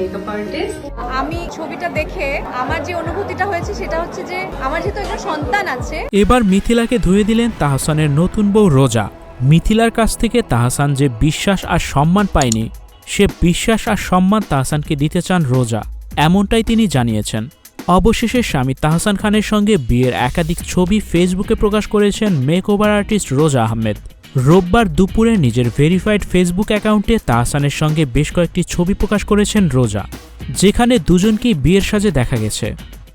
Makeup artist আমি ছবিটা দেখে আমার যে অনুভূতিটা হয়েছে সেটা হচ্ছে যে আমার যেহেতু একটা সন্তান আছে এবার মিথিলাকে ধুয়ে দিলেন তাহসানের নতুন বউ রোজা। মিথিলার কাছ থেকে তাহসান যে বিশ্বাস আর সম্মান পায়নি সে বিশ্বাস আর সম্মান তাহসানকে দিতে চান রোজা এমনটাই তিনি জানিয়েছেন। অবশেষে স্বামী তাহসান খানের সঙ্গে বিয়ের একাধিক ছবি ফেসবুকে প্রকাশ করেছেন মেকওভার আর্টিস্ট রোজা আহমেদ। রোববার দুপুরে নিজের ভেরিফাইড ফেসবুক অ্যাকাউন্টে তাহসানের সঙ্গে বেশ কয়েকটি ছবি প্রকাশ করেছেন রোজা, যেখানে দুজনকেই বিয়ের সাজে দেখা গেছে।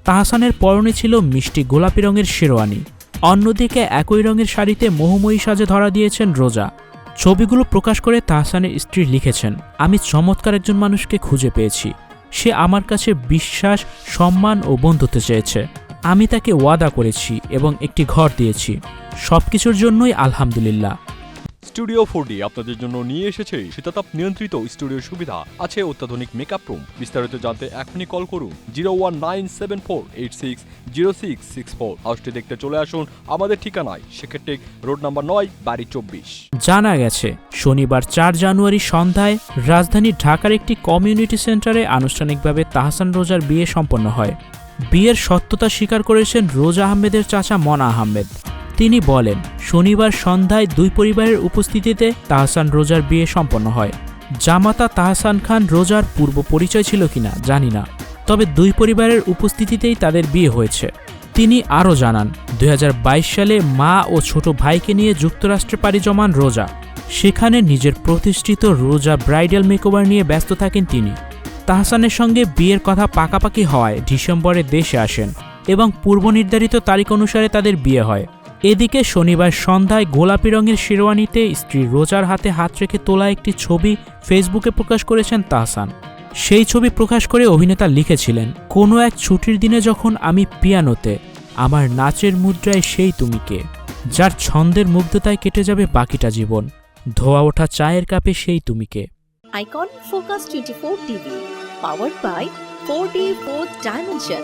তাহসানের পরনে ছিল মিষ্টি গোলাপি রঙের শেরওয়ানি, অন্যদিকে একই রঙের শাড়িতে মোহময়ী সাজে ধরা দিয়েছেন রোজা। ছবিগুলো প্রকাশ করে তাহসানের স্ত্রী লিখেছেন, আমি চমৎকার একজন মানুষকে খুঁজে পেয়েছি। সে আমার কাছে বিশ্বাস, সম্মান ও বন্ধুত্ব চেয়েছে। আমি তাকে ওয়াদা করেছি এবং একটি ঘর দিয়েছি। সব কিছুর জন্যই আলহামদুলিল্লাহ। স্টুডিও ফোরডি আপনাদের জন্য নিয়ে এসেছে শীতাতাপ নিয়ন্ত্রিত স্টুডিও সুবিধা। আছে অত্যাধুনিক মেকআপ রুম বিস্তারিত জানতে এখনই কল করুন zero one nine seven four eight six zero six six four হাউসটি দেখতে চলে আসুন আমাদের ঠিকানায়। সেক্ষেত্রে রোড নাম্বার নয়, বাড়ি চব্বিশ। জানা গেছে, শনিবার চার জানুয়ারি সন্ধ্যায় রাজধানী ঢাকার একটি কমিউনিটি সেন্টারে আনুষ্ঠানিকভাবে তাহসান রোজার বিয়ে সম্পন্ন হয়। বিয়ের সত্যতা স্বীকার করেছেন রোজা আহমেদের চাচা মনা আহমেদ। তিনি বলেন, শনিবার সন্ধ্যায় দুই পরিবারের উপস্থিতিতে তাহসান রোজার বিয়ে সম্পন্ন হয়। জামাতা তাহসান খান রোজার পূর্ব পরিচয় ছিল কিনা জানি না, তবে দুই পরিবারের উপস্থিতিতেই তাদের বিয়ে হয়েছে। তিনি আরও জানান দু হাজার বাইশ সালে মা ও ছোট ভাইকে নিয়ে যুক্তরাষ্ট্রে পাড়ি জমান রোজা, সেখানে নিজের প্রতিষ্ঠিত রোজা ব্রাইডাল মেকওভার নিয়ে ব্যস্ত থাকেন তিনি। তাহসানের সঙ্গে বিয়ের কথা পাকাপাকি হওয়ায় ডিসেম্বরে দেশে আসেন এবং পূর্ব নির্ধারিত তারিখ অনুসারে তাদের বিয়ে হয়। এদিকে শনিবার সন্ধ্যায় গোলাপি রঙের শেরওয়ানিতে স্ত্রী রোজার হাতে হাত রেখে তোলা একটি ছবি ফেসবুকে প্রকাশ করেছেন তাহসান। সেই ছবি প্রকাশ করে অভিনেতা লিখেছিলেন, কোনো এক ছুটির দিনে যখন আমি পিয়ানোতে, আমার নাচের মুদ্রায় সেই তুমিকে যার ছন্দের মুগ্ধতায় কেটে যাবে বাকিটা জীবন। ধোয়া ওঠা চায়ের কাপে সেই তুমিকে icon focus twenty four TV powered by four D fourth dimension